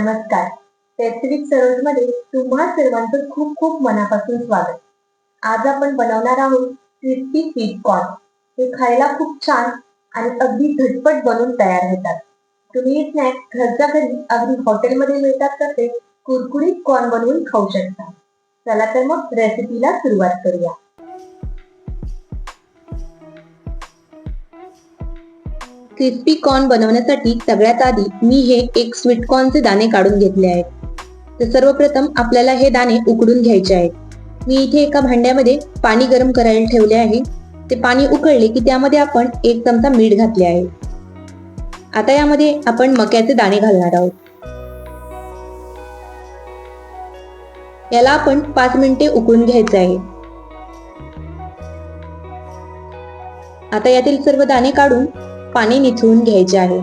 नमस्कार. पॅसिफिक सरोजमध्ये तुम्हा सर्वांचं खूप खूप मनापासून स्वागत. आज आपण बनवणार आहोत क्रिस्पी स्वीट कॉर्न हे खायला खूप छान आणि अगदी झटपट बनवून तयार होतात. तुम्ही हे स्नॅक्स घरच्या घरी अगदी हॉटेलमध्ये मिळतात तसे कुरकुरीत कॉर्न बनवून खाऊ शकता. चला तर मग रेसिपीला सुरुवात करूया. क्रिस्पी कॉर्न बनवण्यासाठी सगळ्यात आधी मी हे एक स्वीट कॉर्नचे दाणे काढून घेतले आहेत. तर सर्वप्रथम आपल्याला हे दाणे उकडून घ्यायचे आहेत. मी इथे एका भांड्यामध्ये पाणी गरम करायला ठेवले आहे. ते पाणी उकळले की त्यामध्ये आपण एक चमचा मीठ घातले आहे. आता यामध्ये आपण मक्याचे दाणे घालणार आहोत. याला आपण पाच मिनिटे उकळून घ्यायचे आहे. आता यातील सर्व दाणे काढून पाणी निथळून घ्यायचे आहे.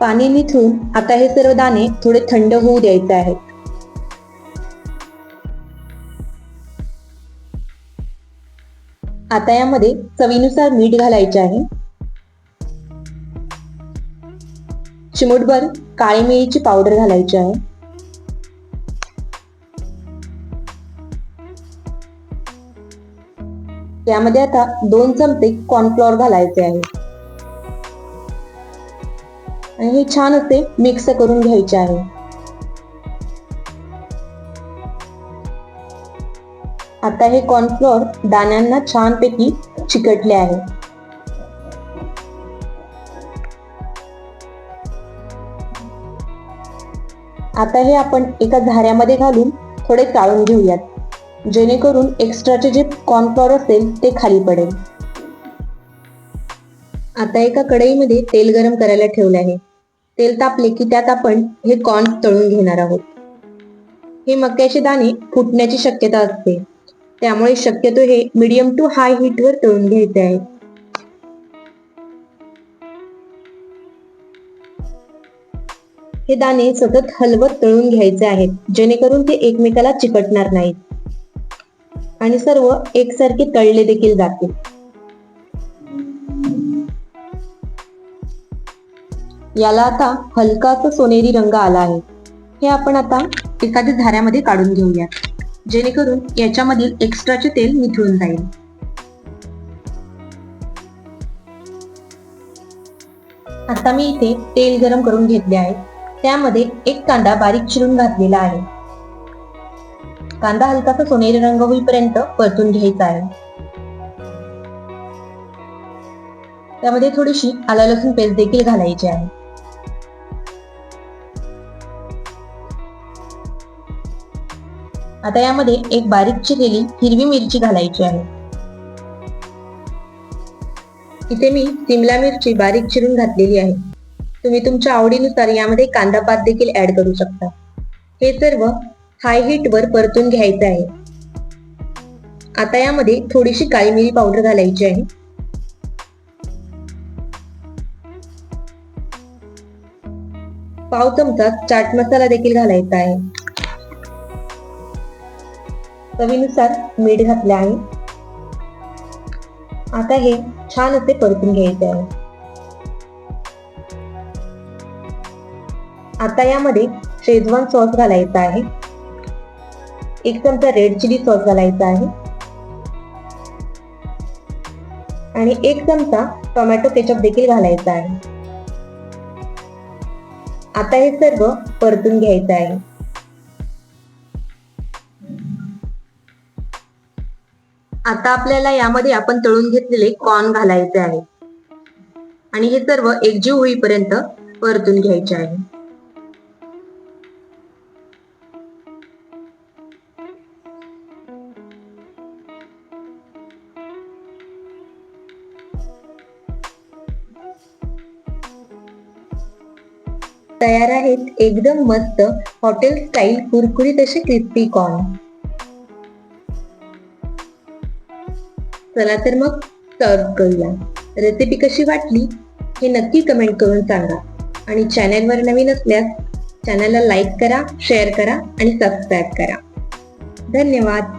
पाणी निथळून आता हे सर्व दाणे थोडे थंड होऊ द्यायचे आहेत. आता यामध्ये चवीनुसार मीठ घालायचे आहे. चिमूटभर काळी मिरीची पावडर घालायची आहे. त्यामध्ये आता दोन चमचे कॉर्नफ्लॉवर घालायचे आहे. आणि हे छान असे मिक्स करून घ्यायचे आहे. आता हे कॉर्नफ्लॉवर दाण्यांना छानपैकी चिकटले आहे. आता हे आपण एका झाऱ्यामध्ये घालून थोडे चाळून घेऊयात. जेणेकरून एक्स्ट्राचे जे कॉर्नफ्लॉवर असेल ते खाली पडेल. आता एका कढईमध्ये तेल गरम करायला ठेवले आहे. तेल तापले की त्यात आपण हे कॉर्न तळून घेणार आहोत. हे मक्याचे दाणे फुटण्याची शक्यता असते. त्यामुळे शक्यतो हे मीडियम टू हाय हीटवर तळून घ्यायचे आहे. हे दाणे सतत हलवत तळून घ्यायचे आहेत. जेणेकरून ते एकमेकाला चिकटणार नाहीत. आणि सर्व एकसारखे तळले देखील जाते. याला आता हलकासा सोनेरी रंग आला आहे. हे आपण आता एखाद्या झाऱ्यामध्ये काढून घेऊया. जेणेकरून याच्यामधील एक्स्ट्राचे तेल निथळून जाईल. आता मी इथे तेल गरम करून घेतले आहे. त्यामध्ये एक कांदा बारीक चिरून घातलेला आहे. कांदा हलकासा सोनेरी रंग होईपर्यंत परतून घ्यायचा आहे. त्यामध्ये थोडीशी आला लसूण पेस्ट देखील घालायची आहे. आता यामध्ये एक बारीक चिरलेली हिरवी मिरची घालायची आहे. इथे मी सिमला मिरची बारीक चिरून घातलेली आहे. तुम्ही तुमच्या आवडीनुसार यामध्ये कांदा पात देखील ऍड करू शकता. हे सर्व हाय हीट वर परतून घ्यायचं आहे. आता यामध्ये थोडीशी काळी मिरी पावडर घालायची आहे. पाव चमचा चाट मसाला देखील घालायचा आहे. चवीनुसार मीठ घातले आहे. आता हे छान असे परतून घ्यायचे आहे. आता यामध्ये शेजवान सॉस घालायचा आहे. एक चमचा रेड चिली सॉस घालायचा आहे. आणि एक चमचा टोमॅटो केचप देखील घालायचा आहे. आता हे सर्व परतून घ्यायचं आहे. आता आपल्याला यामध्ये आपण तळून घेतलेले कॉर्न घालायचे आहे. आणि हे सर्व एकजीव होईपर्यंत परतून घ्यायचे आहे. तयार आहेत. एकदम मस्त. हॉटेल स्टाईल कुरकुरीत असे क्रिस्पी कॉर्न. चला तर मग सर्व करूया. रेसिपी कशी वाटली हे नक्की कमेंट करून सांगा. आणि चॅनलवर नवीन असल्यास चॅनलला लाईक करा शेअर करा आणि सबस्क्राईब करा. धन्यवाद.